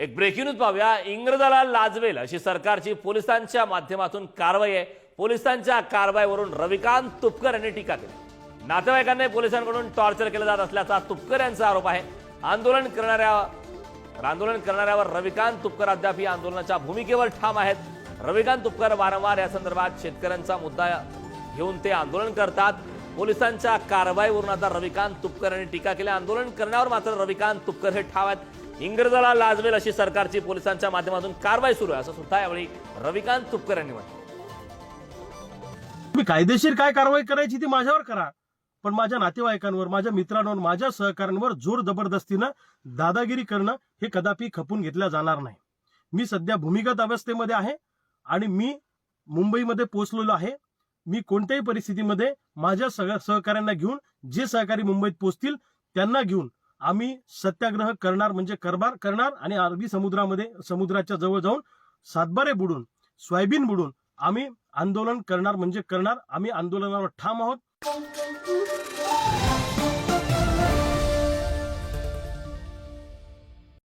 एक breaking news पाहूया. इंग्रजाला लाजवेल अशी सरकारची पोलिसांच्या माध्यमातून कारवाई आहे. पोलिसांच्या कारवाईवरून रविकांत तुपकर यांनी टीका केली. नातेवाईकांनी पोलिसांकडून टॉर्चर केलं जात असल्याचा तुपकर यांचा आरोप आहे. आंदोलन करणाऱ्या आंदोलन करणाऱ्यावर रविकांत तुपकर अद्याप या आंदोलनाच्या भूमिकेवर ठाम आहेत. रविकांत तुपकर वारंवार या संदर्भात शेतकऱ्यांचा मुद्दा घेऊन ते आंदोलन करतात. पोलिसांच्या कारवाईवरून आता रविकांत तुपकर यांनी टीका केली. आंदोलन करण्यावर मात्र रविकांत तुपकर हे ठाव आहेत. इंग्रजाला लाजवेल अशी सरकारची पोलिसांच्या माध्यमातून कारवाई सुरू आहे असं सुद्धा यावेळी रविकांत तुपकर यांनी म्हटलं. तुम्ही कायदेशीर काय कारवाई करायची ती माझ्यावर करा. पण माझ्या नातेवाईकांवर माझ्या मित्रांवर माझ्या सहकाऱ्यांवर जोर जबरदस्तीनं दादागिरी करणं हे कदापि खपून घेतल्या जाणार नाही. मी सध्या भूमिगत अवस्थेमध्ये आहे आणि मी मुंबईमध्ये पोहोचलेलो आहे. मी कोणत्याही परिस्थितीमध्ये माझ्या सगळ्या सहकाऱ्यांना घेऊन जे सहकारी मुंबईत पोहोचतील त्यांना घेऊन आम्ही सत्याग्रह करणार म्हणजे करबार करणार आणि अरबी समुद्रामध्ये समुद्राच्या जवळ जाऊन सातबारे बुडून सोयाबीन बुडून आम्ही आंदोलन करणार म्हणजे करणार. आम्ही आंदोलनावर ठाम आहोत.